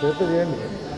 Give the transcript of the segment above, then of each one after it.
觉得特别。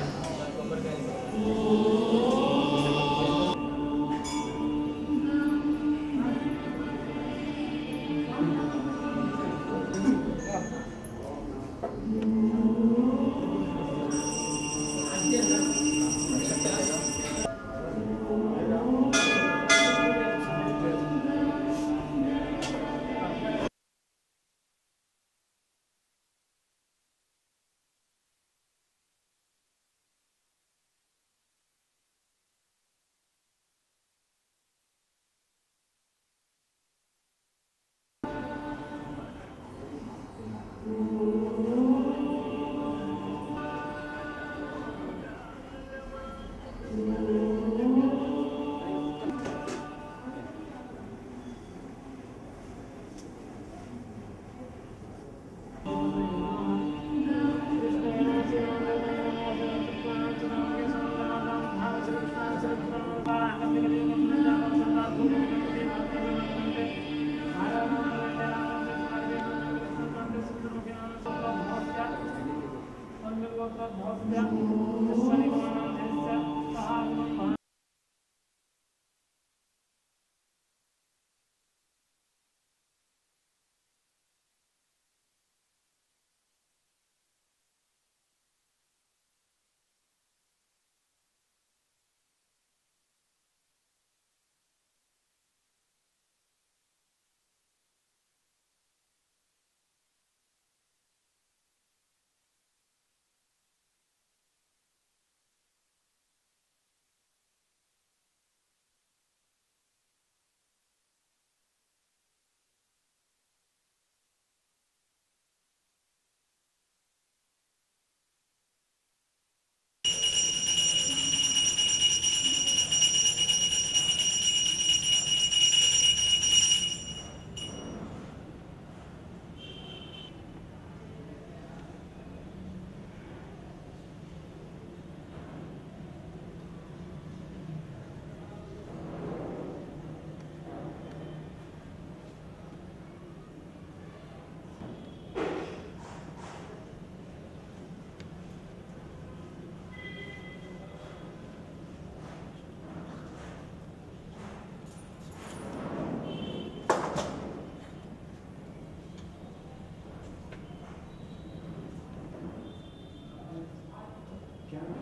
Yeah.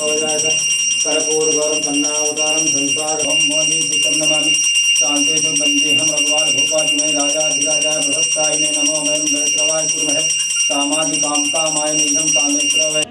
कर्पूर गौरम कन्नावतारम संसार हम मोदी भगवान भोपाल में राजा नमो मैं वैश्रवाय कुर्म है कामादि कामता माय निजम कामेश्वर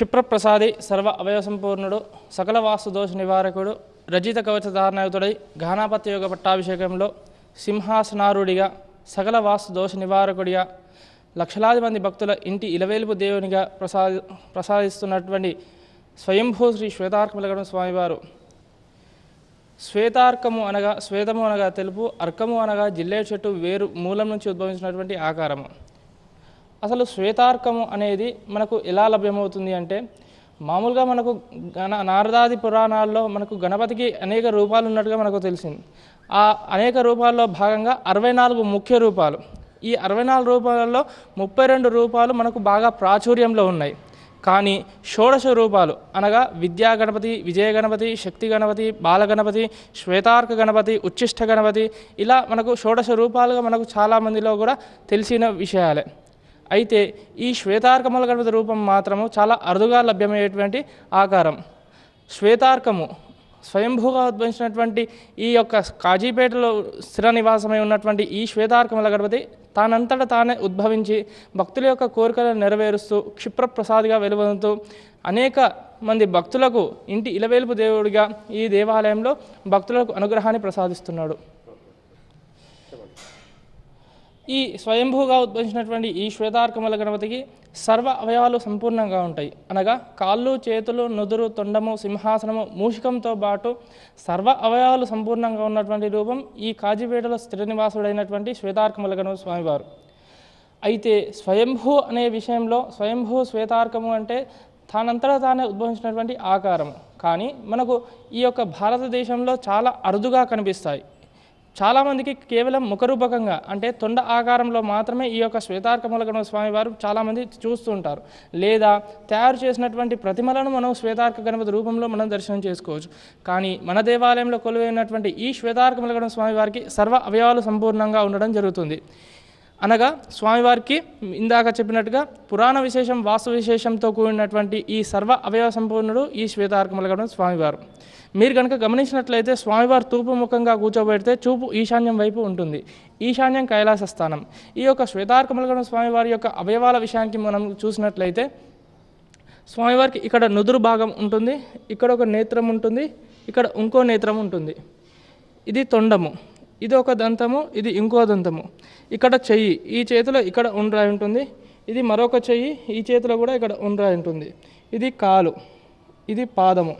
క్షిప్రప్రసాది సర్వ అవయసంపూర్ణుడు సకల వాస్తు దోష నివారకుడు రజిత కవచ ధారణయుతుడై ఘానాపత్య యోగ పట్టాభిషేకంలో సింహాసనారుడిగా సకల వాస్తు దోష నివారకుడిగా లక్షలాది మంది భక్తుల ఇంటి ఇలవేలుపు దేవునిగా ప్రసాద ప్రసాదిస్తున్నటువంటి స్వయంభూ శ్రీ శ్వేతార్కమలగడం స్వామివారు. శ్వేతార్కము అనగా శ్వేతము అనగా తెలుపు అర్కము అనగా జిల్లే చెట్టు వేరు మూలం నుంచి ఉద్భవించినటువంటి ఆకారము. అసలు శ్వేతార్కము అనేది మనకు ఎలా లభ్యమవుతుంది అంటే మామూలుగా మనకు గణ నారదాది పురాణాల్లో మనకు గణపతికి అనేక రూపాలు ఉన్నట్టుగా మనకు తెలిసింది. ఆ అనేక రూపాల్లో భాగంగా అరవై నాలుగు ముఖ్య రూపాలు. ఈ అరవై నాలుగు రూపాలలో ముప్పై రెండు రూపాలు మనకు బాగా ప్రాచుర్యంలో ఉన్నాయి. కానీ షోడశ రూపాలు అనగా విద్యా గణపతి విజయ గణపతి శక్తి గణపతి బాలగణపతి శ్వేతార్క గణపతి ఉచ్ఛిష్ట గణపతి ఇలా మనకు షోడశ రూపాలుగా మనకు చాలామందిలో కూడా తెలిసిన విషయాలే. అయితే ఈ శ్వేతార్కమల గణపతి రూపం మాత్రము చాలా అరుదుగా లభ్యమయ్యేటువంటి ఆకారం. శ్వేతార్కము స్వయంభూగా ఉద్భవించినటువంటి ఈ యొక్క కాజీపేటలో స్థిర నివాసమై ఉన్నటువంటి ఈ శ్వేతార్కమల గణపతి తానంతట తానే ఉద్భవించి భక్తుల యొక్క కోరికలను నెరవేరుస్తూ క్షిప్రప్రసాదిగా వెలువదుతూ అనేక మంది భక్తులకు ఇంటి ఇలవేలుపు దేవుడిగా ఈ దేవాలయంలో భక్తులకు అనుగ్రహాన్ని ప్రసాదిస్తున్నాడు. ఈ స్వయంభూగా ఉద్భవించినటువంటి ఈ శ్వేతార్కమల గణపతికి సర్వ అవయవాలు సంపూర్ణంగా ఉంటాయి. అనగా కాళ్ళు చేతులు నుదురు తొండము సింహాసనము మూషికంతో పాటు సర్వ అవయవాలు సంపూర్ణంగా ఉన్నటువంటి రూపం ఈ కాజీపేటలో స్థిర నివాసుడైనటువంటి శ్వేతార్కమల గణపతి స్వామివారు. అయితే స్వయంభూ అనే విషయంలో స్వయంభూ శ్వేతార్కము అంటే తానంతటా తానే ఉద్భవించినటువంటి ఆకారము. కానీ మనకు ఈ యొక్క భారతదేశంలో చాలా అరుదుగా కనిపిస్తాయి. చాలామందికి కేవలం ముఖరూపకంగా అంటే తొండ ఆకారంలో మాత్రమే ఈ యొక్క శ్వేతార్కముల స్వామివారు చాలామంది చూస్తూ ఉంటారు. లేదా తయారు చేసినటువంటి ప్రతిమలను మనం శ్వేతార్క గణపతి రూపంలో మనం దర్శనం చేసుకోవచ్చు. కానీ మన దేవాలయంలో కొలువైనటువంటి ఈ శ్వేతార్కముల స్వామివారికి సర్వ అవయవాలు సంపూర్ణంగా ఉండడం జరుగుతుంది. అనగా స్వామివారికి ఇందాక చెప్పినట్టుగా పురాణ విశేషం వాస్తు విశేషంతో కూడినటువంటి ఈ సర్వ అవయవ సంపూర్ణుడు ఈ శ్వేతార్కమలగడం స్వామివారు. మీరు కనుక గమనించినట్లయితే స్వామివారు తూర్పు ముఖంగా కూర్చోబెడితే చూపు ఈశాన్యం వైపు ఉంటుంది. ఈశాన్యం కైలాస స్థానం. ఈ యొక్క శ్వేతార్కమలగడం స్వామివారి యొక్క అవయవాల విషయానికి మనం చూసినట్లయితే స్వామివారికి ఇక్కడ నుదురు భాగం ఉంటుంది ఇక్కడ ఒక నేత్రం ఉంటుంది ఇక్కడ ఇంకో నేత్రం ఉంటుంది. ఇది తొండము. ఇది ఒక దంతము ఇది ఇంకో దంతము. ఇక్కడ చెయ్యి ఈ చేతిలో ఇక్కడ ఉండ్రాయి ఉంటుంది. ఇది మరొక చెయ్యి ఈ చేతిలో కూడా ఇక్కడ ఉండ్రాయి ఉంటుంది. ఇది కాలు. ఇది పాదము.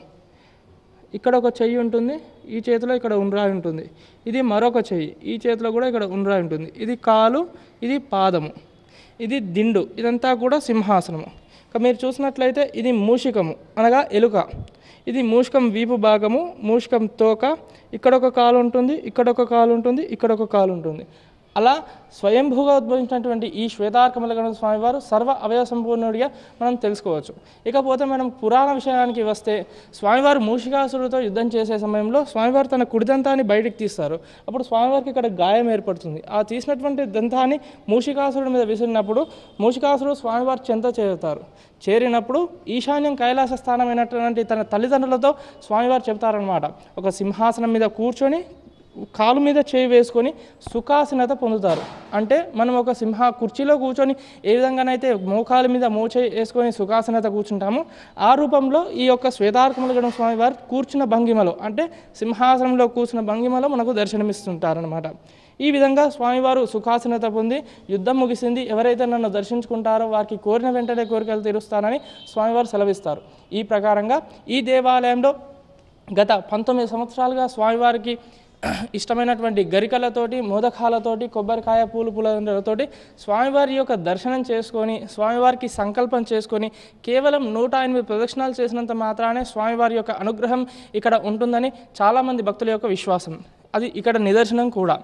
ఇక్కడ ఒక చెయ్యి ఉంటుంది ఈ చేతిలో ఇక్కడ ఉండ్రాయి ఉంటుంది. ఇది మరొక చెయ్యి ఈ చేతిలో కూడా ఇక్కడ ఉండ్రాయి ఉంటుంది. ఇది కాలు ఇది పాదము ఇది దిండు ఇదంతా కూడా సింహాసనము. ఇక మీరు చూసినట్లయితే ఇది మూషికము అనగా ఎలుక. ఇది మూషికం వీపు భాగము మూషికం తోక. ఇక్కడ ఒక కాలు ఉంటుంది ఇక్కడ ఒక కాలు ఉంటుంది ఇక్కడ ఒక కాలు ఉంటుంది. అలా స్వయంభూగా ఉద్భవించినటువంటి ఈ శ్వేతార్కమలగణ స్వామివారు సర్వ అవయవ సంపూర్ణుడిగా మనం తెలుసుకోవచ్చు. ఇకపోతే మనం పురాణ విషయానికి వస్తే స్వామివారు మూషికాసురుడితో యుద్ధం చేసే సమయంలో స్వామివారు తన కుడి దంతాన్ని బయటికి తీస్తారు. అప్పుడు స్వామివారికి ఇక్కడ గాయం ఏర్పడుతుంది. ఆ తీసినటువంటి దంతాన్ని మూషికాసురుడి మీద విసిరినప్పుడు మూషికాసురుడు స్వామివారు చెంత చేరుతారు. చేరినప్పుడు ఈశాన్యం కైలాస స్థానమైనటువంటి తన తల్లిదండ్రులతో స్వామివారు చెప్తారనమాట ఒక సింహాసనం మీద కూర్చొని కాలు మీద చేయి వేసుకొని సుఖాసీనత పొందుతారు. అంటే మనం ఒక సింహ కుర్చీలో కూర్చొని ఏ విధంగానైతే మోకాల మీద మోచే వేసుకొని సుఖాసనత కూర్చుంటామో ఆ రూపంలో ఈ యొక్క శ్వేతార్కమలగడం స్వామి వారు కూర్చున్న భంగిమలో అంటే సింహాసనంలో కూర్చున్న భంగిమలో మనకు దర్శనమిస్తుంటారనమాట ఈ విధంగా స్వామివారు సుఖాసనత పొంది యుద్ధం ముగిసింది. ఎవరైతే నన్ను దర్శించుకుంటారో వారికి కోరిన వెంటనే కోరికలు తీరుస్తానని స్వామివారు సెలవిస్తారు. ఈ ప్రకారంగా ఈ దేవాలయంలో గత పంతొమ్మిది సంవత్సరాలుగా స్వామివారికి ఇష్టమైనటువంటి గరికలతోటి మోదకాలతోటి కొబ్బరికాయ పూలు పూలతోటి స్వామివారి యొక్క దర్శనం చేసుకొని స్వామివారికి సంకల్పం చేసుకొని కేవలం నూట ఎనిమిది ప్రదక్షిణాలు చేసినంత మాత్రానే స్వామివారి యొక్క అనుగ్రహం ఇక్కడ ఉంటుందని చాలామంది భక్తుల యొక్క విశ్వాసం. అది ఇక్కడ నిదర్శనం కూడా.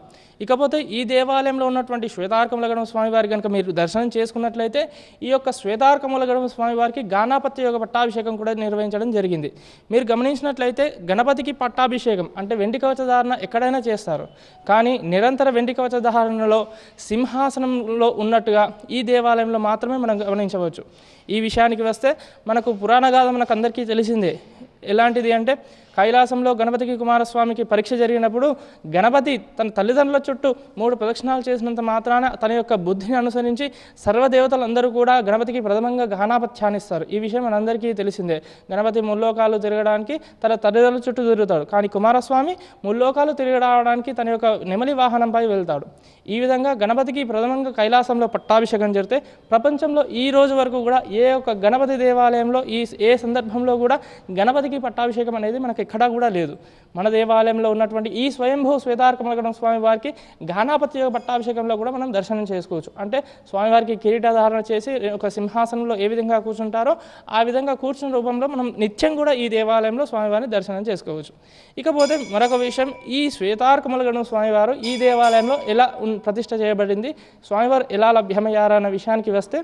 ఇకపోతే ఈ దేవాలయంలో ఉన్నటువంటి శ్వేతార్కములగడం స్వామివారి కనుక మీరు దర్శనం చేసుకున్నట్లయితే ఈ యొక్క శ్వేతార్కములగడం స్వామివారికి గానాపత్య యొక్క పట్టాభిషేకం కూడా నిర్వహించడం జరిగింది. మీరు గమనించినట్లయితే గణపతికి పట్టాభిషేకం అంటే వెండి కవచధారణ ఎక్కడైనా చేస్తారు. కానీ నిరంతర వెండి కవచధారణలో సింహాసనంలో ఉన్నట్టుగా ఈ దేవాలయంలో మాత్రమే మనం గమనించవచ్చు. ఈ విషయానికి వస్తే మనకు పురాణ గాథ మనకు అందరికీ తెలిసిందే. ఎలాంటిది అంటే కైలాసంలో గణపతికి కుమారస్వామికి పరీక్ష జరిగినప్పుడు గణపతి తన తల్లిదండ్రుల చుట్టూ మూడు ప్రదక్షిణాలు చేసినంత మాత్రాన తన యొక్క బుద్ధిని అనుసరించి సర్వదేవతలందరూ కూడా గణపతికి ప్రథమంగా గానాపత్యాన్నిస్తారు ఈ విషయం మనందరికీ తెలిసిందే. గణపతి ముల్లోకాలు తిరగడానికి తన తల్లిదండ్రుల చుట్టూ తిరుగుతాడు. కానీ కుమారస్వామి ముల్లోకాలు తిరగడానికి తన యొక్క నెమలి వాహనంపై వెళ్తాడు. ఈ విధంగా గణపతికి ప్రథమంగా కైలాసంలో పట్టాభిషేకం జరిగితే ప్రపంచంలో ఈ రోజు వరకు కూడా ఏ ఒక్క గణపతి దేవాలయంలో ఈ ఏ సందర్భంలో కూడా గణపతికి పట్టాభిషేకం అనేది మనకి ఎక్కడా కూడా లేదు. మన దేవాలయంలో ఉన్నటువంటి ఈ స్వయంభూ శ్వేతార్కమలగడం స్వామి వారికి గానాపతి యొక్క పట్టాభిషేకంలో కూడా మనం దర్శనం చేసుకోవచ్చు. అంటే స్వామివారికి కిరీటధారణ చేసి ఒక సింహాసనంలో ఏ విధంగా కూర్చుంటారో ఆ విధంగా కూర్చున్న రూపంలో మనం నిత్యం కూడా ఈ దేవాలయంలో స్వామివారిని దర్శనం చేసుకోవచ్చు. ఇకపోతే మరొక విషయం ఈ శ్వేతార్కమలగడం స్వామివారు ఈ దేవాలయంలో ఎలా ప్రతిష్ట చేయబడింది స్వామివారు ఎలా లభ్యమయ్యారన్న విషయానికి వస్తే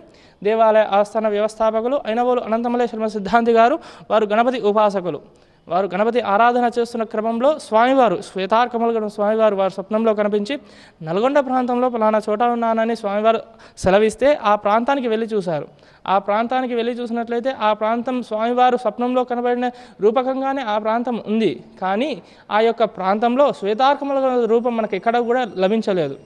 దేవాలయ ఆస్థాన వ్యవస్థాపకులు అయినవోలు అనంతమలేశ్వర సిద్ధాంతి గారు వారు గణపతి ఉపాసకులు. వారు గణపతి ఆరాధన చేస్తున్న క్రమంలో స్వామివారు శ్వేతార్కమలగడం స్వామివారు వారు స్వప్నంలో కనిపించి నల్గొండ ప్రాంతంలో పలానా చోట ఉన్నానని స్వామివారు సెలవిస్తే ఆ ప్రాంతానికి వెళ్ళి చూశారు. ఆ ప్రాంతానికి వెళ్ళి చూసినట్లయితే ఆ ప్రాంతం స్వామివారు స్వప్నంలో కనబడిన రూపకంగానే ఆ ప్రాంతం ఉంది. కానీ ఆ యొక్క ప్రాంతంలో శ్వేతార్కమల రూపం మనకు ఎక్కడ కూడా లభించలేదు.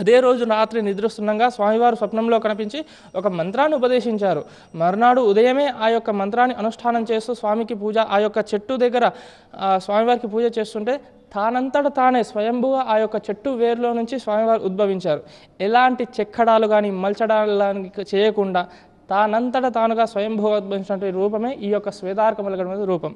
అదే రోజు రాత్రి నిద్రిస్తుండగా స్వామివారు స్వప్నంలో కనిపించి ఒక మంత్రాన్ని ఉపదేశించారు. మర్నాడు ఉదయమే ఆ యొక్క మంత్రాన్ని అనుష్ఠానం చేస్తూ స్వామికి పూజ ఆ యొక్క చెట్టు దగ్గర స్వామివారికి పూజ చేస్తుంటే తానంతట తానే స్వయంభుగా ఆ యొక్క చెట్టు వేరులో నుంచి స్వామివారు ఉద్భవించారు. ఎలాంటి చెక్కడాలు కానీ మల్చడాలు చేయకుండా తానంతట తానుగా స్వయంభూగోద్భవించినటువంటి రూపమే ఈ యొక్క శ్వేతార్కమలగడ రూపం.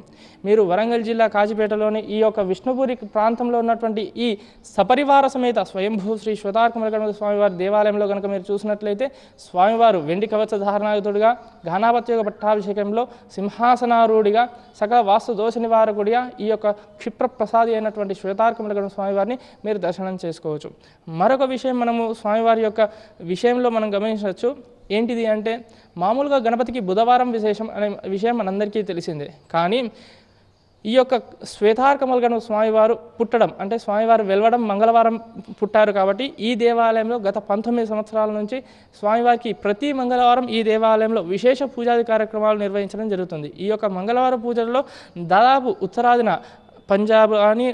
మీరు వరంగల్ జిల్లా కాజీపేటలోని ఈ యొక్క విష్ణుపురి ప్రాంతంలో ఉన్నటువంటి ఈ సపరివార సమేత స్వయంభూ శ్రీ శ్వేతార్కమలగడ స్వామివారి దేవాలయంలో కనుక మీరు చూసినట్లయితే స్వామివారు వెండి కవచ ధారణాయుతుడిగా ఘనాపత్యోగ పట్టాభిషేకంలో సింహాసనారూఢిగా సకల వాస్తు దోష నివారకుడిగా ఈ యొక్క క్షిప్ర ప్రసాది అయినటువంటి శ్వేతార్కమలగడ స్వామివారిని మీరు దర్శనం చేసుకోవచ్చు. మరొక విషయం మనము స్వామివారి యొక్క విషయంలో మనం గమనించవచ్చు. ఏంటిది అంటే మామూలుగా గణపతికి బుధవారం విశేషం అనే విషయం మనందరికీ తెలిసిందే. కానీ ఈ యొక్క శ్వేతార్కమల్గను స్వామివారు పుట్టడం అంటే స్వామివారు వెలవడం మంగళవారం పుట్టారు కాబట్టి ఈ దేవాలయంలో గత పంతొమ్మిది సంవత్సరాల నుంచి స్వామివారికి ప్రతి మంగళవారం ఈ దేవాలయంలో విశేష పూజాది కార్యక్రమాలు నిర్వహించడం జరుగుతుంది. ఈ యొక్క మంగళవారం పూజల్లో దాదాపు ఉత్తరాదిన పంజాబ్ కానీ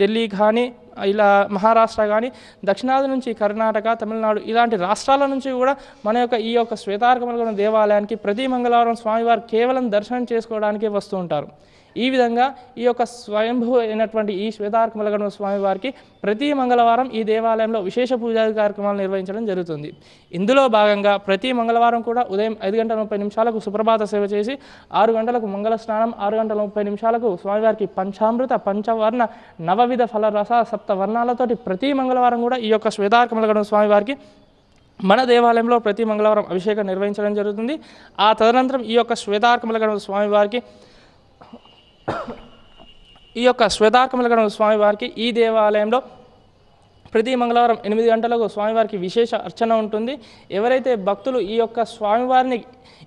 ఢిల్లీ కానీ ఇలా మహారాష్ట్ర కానీ దక్షిణాది నుంచి కర్ణాటక తమిళనాడు ఇలాంటి రాష్ట్రాల నుంచి కూడా మన యొక్క ఈ యొక్క శ్వేతార్కమలగడం దేవాలయానికి ప్రతి మంగళవారం స్వామివారు కేవలం దర్శనం చేసుకోవడానికి వస్తూ ఉంటారు. ఈ విధంగా ఈ యొక్క స్వయంభూ అయినటువంటి ఈ శ్వేతార్కమలగణ స్వామివారికి ప్రతి మంగళవారం ఈ దేవాలయంలో విశేష పూజా కార్యక్రమాలు నిర్వహించడం జరుగుతుంది. ఇందులో భాగంగా ప్రతి మంగళవారం కూడా ఉదయం ఐదు గంటల ముప్పై నిమిషాలకు సుప్రభాత సేవ చేసి ఆరు గంటలకు మంగళ స్నానం ఆరు గంటల ముప్పై నిమిషాలకు స్వామివారికి పంచామృత పంచవర్ణ నవవిధ ఫల రస సప్త వర్ణాలతోటి ప్రతి మంగళవారం కూడా ఈ యొక్క శ్వేతార్కమలగణ స్వామివారికి మన దేవాలయంలో ప్రతి మంగళవారం అభిషేకం నిర్వహించడం జరుగుతుంది. ఆ తదనంతరం ఈ యొక్క శ్వేతార్కమలగణ స్వామివారికి ఈ యొక్క శ్వేతాకమలగడం స్వామివారికి ఈ దేవాలయంలో ప్రతి మంగళవారం ఎనిమిది గంటలకు స్వామివారికి విశేష అర్చన ఉంటుంది. ఎవరైతే భక్తులు ఈ యొక్క స్వామివారిని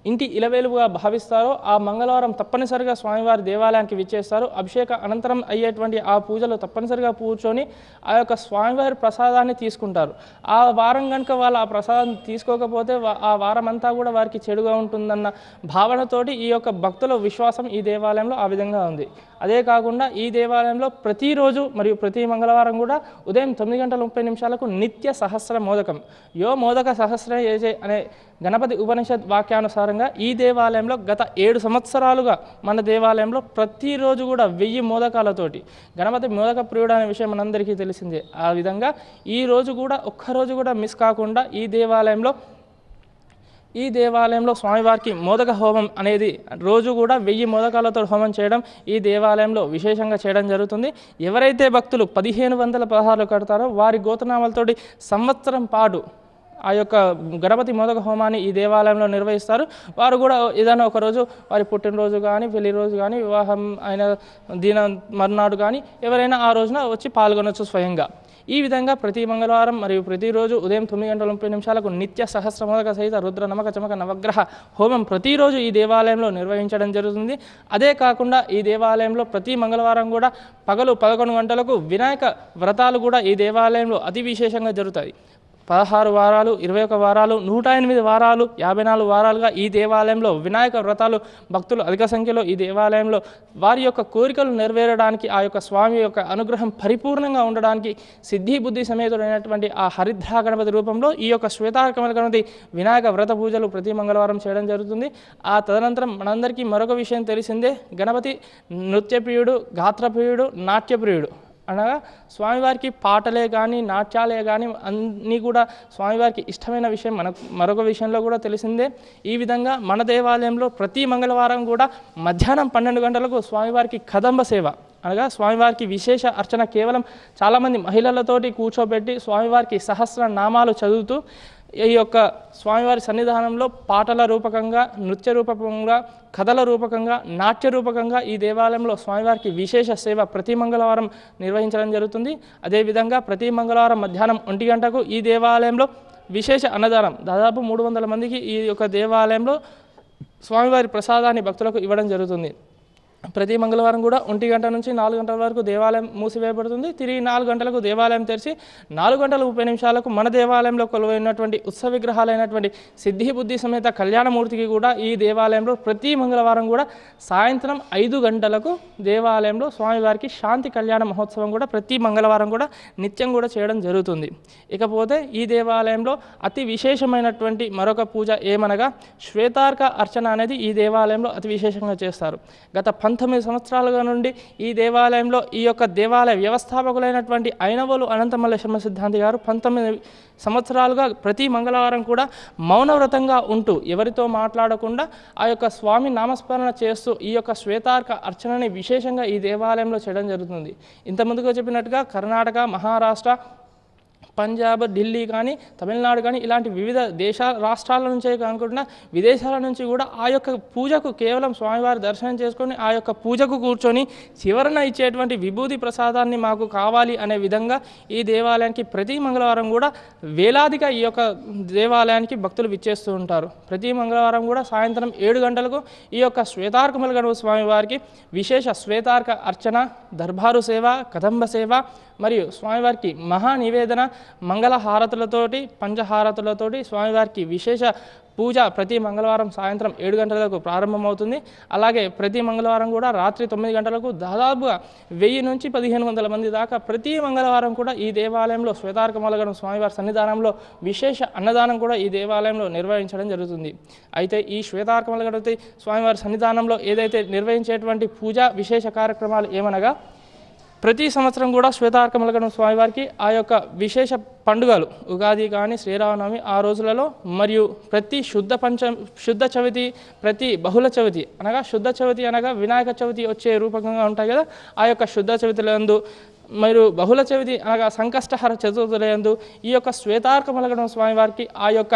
ఇంటి ఇలవేలుగా భావిస్తారో ఆ మంగళవారం తప్పనిసరిగా స్వామివారి దేవాలయానికి విచ్చేస్తారు. అభిషేక అనంతరం అయ్యేటువంటి ఆ పూజలు తప్పనిసరిగా కూర్చొని ఆ యొక్క స్వామివారి ప్రసాదాన్ని తీసుకుంటారు. ఆ వారం కనుక వాళ్ళు ఆ ప్రసాదం తీసుకోకపోతే ఆ వారం అంతా కూడా వారికి చెడుగా ఉంటుందన్న భావనతోటి ఈ యొక్క భక్తుల విశ్వాసం ఈ దేవాలయంలో ఆ విధంగా ఉంది. అదే కాకుండా ఈ దేవాలయంలో ప్రతిరోజు మరియు ప్రతి మంగళవారం కూడా ఉదయం తొమ్మిది గంటల ముప్పై నిమిషాలకు నిత్య సహస్ర మోదకం. యో మోదక సహస్ర ఏజే అనే గణపతి ఉపనిషత్ వాక్యానుసారంగా ఈ దేవాలయంలో గత ఏడు సంవత్సరాలుగా మన దేవాలయంలో ప్రతిరోజు కూడా వెయ్యి మోదకాలతోటి గణపతి మోదక ప్రియుడు అనే విషయం మనందరికీ తెలిసిందే. ఆ విధంగా ఈ రోజు కూడా ఒక్కరోజు కూడా మిస్ కాకుండా ఈ దేవాలయంలో ఈ దేవాలయంలో స్వామివారికి మోదక హోమం అనేది రోజు కూడా వెయ్యి మోదకాలతో హోమం చేయడం ఈ దేవాలయంలో విశేషంగా చేయడం జరుగుతుంది. ఎవరైతే భక్తులు పదిహేను వందల పదహారులు కడతారో వారి గోతనామాలతోటి సంవత్సరం పాటు ఆ యొక్క గణపతి మోదక హోమాన్ని ఈ దేవాలయంలో నిర్వహిస్తారు. వారు కూడా ఏదైనా ఒక రోజు వారి పుట్టినరోజు కానీ పెళ్ళి రోజు కానీ వివాహం అయిన దీన మర్నాడు కానీ ఎవరైనా ఆ రోజున వచ్చి పాల్గొనవచ్చు స్వయంగా. ఈ విధంగా ప్రతి మంగళవారం మరియు ప్రతిరోజు ఉదయం తొమ్మిది గంటల ముప్పై నిమిషాలకు నిత్య సహస్రమోదక సహిత రుద్ర నమక చమక నవగ్రహ హోమం ప్రతిరోజు ఈ దేవాలయంలో నిర్వహించడం జరుగుతుంది. అదే కాకుండా ఈ దేవాలయంలో ప్రతి మంగళవారం కూడా పగలు పదకొండు గంటలకు వినాయక వ్రతాలు కూడా ఈ దేవాలయంలో అతి విశేషంగా జరుగుతాయి. పదహారు వారాలు ఇరవై ఒక వారాలు నూట ఎనిమిది వారాలు యాభై నాలుగు వారాలుగా ఈ దేవాలయంలో వినాయక వ్రతాలు భక్తులు అధిక సంఖ్యలో ఈ దేవాలయంలో వారి యొక్క కోరికలు నెరవేరడానికి ఆ యొక్క స్వామి యొక్క అనుగ్రహం పరిపూర్ణంగా ఉండడానికి సిద్ధి బుద్ధి సమేతుడైనటువంటి ఆ హరిద్రా గణపతి రూపంలో ఈ యొక్క శ్వేతాకమల గణపతి వినాయక వ్రత పూజలు ప్రతి మంగళవారం చేయడం జరుగుతుంది. ఆ తదనంతరం మనందరికీ మరొక విషయం తెలిసిందే గణపతి నృత్యప్రియుడు గాత్రప్రియుడు నాట్యప్రియుడు. అనగా స్వామివారికి పాటలే కానీ నాట్యాలే కానీ అన్నీ కూడా స్వామివారికి ఇష్టమైన విషయం మనకు మరొక విషయంలో కూడా తెలిసిందే. ఈ విధంగా మన దేవాలయంలో ప్రతి మంగళవారం కూడా మధ్యాహ్నం పన్నెండు గంటలకు స్వామివారికి కదంబ సేవ. అనగా స్వామివారికి విశేష అర్చన కేవలం చాలామంది మహిళలతోటి కూర్చోబెట్టి స్వామివారికి సహస్ర నామాలు చదువుతూ ఈ యొక్క స్వామివారి సన్నిధానంలో పాటల రూపకంగా నృత్య రూపకంగా కథల రూపకంగా నాట్య రూపకంగా ఈ దేవాలయంలో స్వామివారికి విశేష సేవ ప్రతి మంగళవారం నిర్వహించడం జరుగుతుంది. అదేవిధంగా ప్రతి మంగళవారం మధ్యాహ్నం ఒంటి గంటకు ఈ దేవాలయంలో విశేష అన్నదానం. దాదాపు మూడు వందల మందికి ఈ యొక్క దేవాలయంలో స్వామివారి ప్రసాదాన్ని భక్తులకు ఇవ్వడం జరుగుతుంది. ప్రతి మంగళవారం కూడా ఒంటి గంట నుంచి నాలుగు గంటల వరకు దేవాలయం మూసివేయబడుతుంది. తిరిగి నాలుగు గంటలకు దేవాలయం తెరిచి నాలుగు గంటల ముప్పై నిమిషాలకు మన దేవాలయంలో కొలువైనటువంటి ఉత్సవ విగ్రహాలైనటువంటి సిద్ధి బుద్ధి సమేత కళ్యాణమూర్తికి కూడా ఈ దేవాలయంలో ప్రతి మంగళవారం కూడా సాయంత్రం ఐదు గంటలకు దేవాలయంలో స్వామివారికి శాంతి కళ్యాణ మహోత్సవం కూడా ప్రతి మంగళవారం కూడా నిత్యం కూడా చేయడం జరుగుతుంది. ఇకపోతే ఈ దేవాలయంలో అతి విశేషమైనటువంటి మరొక పూజ ఏమనగా శ్వేతార్క అర్చన అనేది ఈ దేవాలయంలో అతి విశేషంగా చేస్తారు. గత పంతొమ్మిది సంవత్సరాలుగా నుండి ఈ దేవాలయంలో ఈ యొక్క దేవాలయ వ్యవస్థాపకులైనటువంటి అయినవోలు అనంతమల్లేశ్వర సిద్ధాంతి గారు పంతొమ్మిది సంవత్సరాలుగా ప్రతి మంగళవారం కూడా మౌనవ్రతంగా ఉంటూ ఎవరితో మాట్లాడకుండా ఆ యొక్క స్వామి నామస్మరణ చేస్తూ ఈ యొక్క శ్వేతార్క అర్చనని విశేషంగా ఈ దేవాలయంలో చేయడం జరుగుతుంది. ఇంతకుముందుగా చెప్పినట్టుగా కర్ణాటక మహారాష్ట్ర పంజాబ్ ఢిల్లీ కానీ తమిళనాడు కానీ ఇలాంటి వివిధ దేశ రాష్ట్రాల నుంచే కాకుండా విదేశాల నుంచి కూడా ఆ యొక్క పూజకు కేవలం స్వామివారి దర్శనం చేసుకొని ఆ యొక్క పూజకు కూర్చొని చివరన ఇచ్చేటువంటి విభూతి ప్రసాదాన్ని మాకు కావాలి అనే విధంగా ఈ దేవాలయానికి ప్రతి మంగళవారం కూడా వేలాదిగా ఈ యొక్క దేవాలయానికి భక్తులు విచ్చేస్తూ ఉంటారు. ప్రతి మంగళవారం కూడా సాయంత్రం ఏడు గంటలకు ఈ యొక్క శ్వేతార్కమల గణపతి స్వామి వారికి విశేష శ్వేతార్క అర్చన దర్బారు సేవ కదంబ సేవ మరియు స్వామివారికి మహా నివేదన మంగళ హారతులతోటి పంచహారతులతోటి స్వామివారికి విశేష పూజ ప్రతి మంగళవారం సాయంత్రం ఏడు గంటలకు ప్రారంభమవుతుంది. అలాగే ప్రతి మంగళవారం కూడా రాత్రి తొమ్మిది గంటలకు దాదాపుగా వెయ్యి నుంచి పదిహేను వందల మంది దాకా ప్రతి మంగళవారం కూడా ఈ దేవాలయంలో శ్వేతార్కమలగడం స్వామివారి సన్నిధానంలో విశేష అన్నదానం కూడా ఈ దేవాలయంలో నిర్వహించడం జరుగుతుంది. అయితే ఈ శ్వేతార్కమలగడతి స్వామివారి సన్నిధానంలో ఏదైతే నిర్వహించేటువంటి పూజ విశేష కార్యక్రమాలు ఏమనగా ప్రతి సంవత్సరం కూడా శ్వేతార్కమలగడం స్వామివారికి ఆ యొక్క విశేష పండుగలు ఉగాది కానీ శ్రీరామనవమి ఆ రోజులలో మరియు ప్రతి శుద్ధ పంచ శుద్ధ చవితి ప్రతి బహుళ చవితి అనగా శుద్ధ చవితి అనగా వినాయక చవితి వచ్చే రూపకంగా ఉంటాయి కదా ఆ యొక్క శుద్ధ చవితులందు మరియు బహుళ చవితి అనగా సంకష్టహర చతుర్థులందు ఈ యొక్క శ్వేతార్కమలగడం స్వామివారికి ఆ యొక్క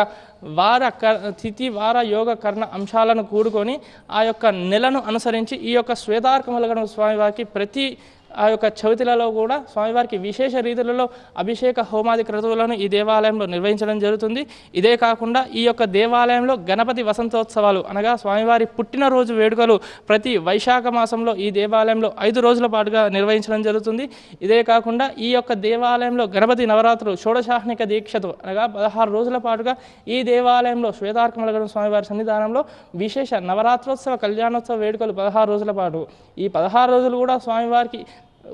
వార క తిథి వార యోగ కర్ణ అంశాలను కూడుకొని ఆ యొక్క నెలను అనుసరించి ఈ యొక్క శ్వేతార్కమలగడం స్వామివారికి ప్రతి ఆ యొక్క చవితిలలో కూడా స్వామివారికి విశేష రీతులలో అభిషేక హోమాది క్రతువులను ఈ దేవాలయంలో నిర్వహించడం జరుగుతుంది. ఇదే కాకుండా ఈ యొక్క దేవాలయంలో గణపతి వసంతోత్సవాలు అనగా స్వామివారి పుట్టినరోజు వేడుకలు ప్రతి వైశాఖ మాసంలో ఈ దేవాలయంలో ఐదు రోజుల పాటుగా నిర్వహించడం జరుగుతుంది. ఇదే కాకుండా ఈ యొక్క దేవాలయంలో గణపతి నవరాత్రులు షోడశాహ్నిక దీక్షతో అనగా పదహారు రోజుల పాటుగా ఈ దేవాలయంలో శ్వేతార్కమలగడం స్వామివారి సన్నిధానంలో విశేష నవరాత్రోత్సవ కళ్యాణోత్సవ వేడుకలు పదహారు రోజుల పాటు. ఈ పదహారు రోజులు కూడా స్వామివారికి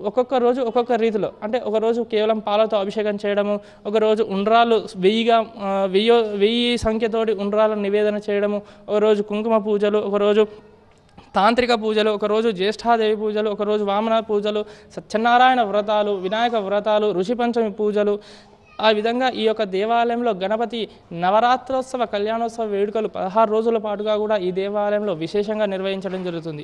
ఒక్కొక్క రోజు ఒక్కొక్క రీతిలో. అంటే ఒక రోజు కేవలం పాలతో అభిషేకం చేయడము ఒకరోజు ఉండ్రాలు వెయ్యిగా వెయ్యి వెయ్యి సంఖ్యతోటి ఉండ్రాలను నివేదన చేయడము ఒకరోజు కుంకుమ పూజలు ఒకరోజు తాంత్రిక పూజలు ఒకరోజు జ్యేష్ఠాదేవి పూజలు ఒకరోజు వామన పూజలు సత్యనారాయణ వ్రతాలు వినాయక వ్రతాలు ఋషి పంచమి పూజలు. ఆ విధంగా ఈ యొక్క దేవాలయంలో గణపతి నవరాత్రోత్సవ కళ్యాణోత్సవ వేడుకలు పదహారు రోజుల పాటుగా కూడా ఈ దేవాలయంలో విశేషంగా నిర్వహించడం జరుగుతుంది.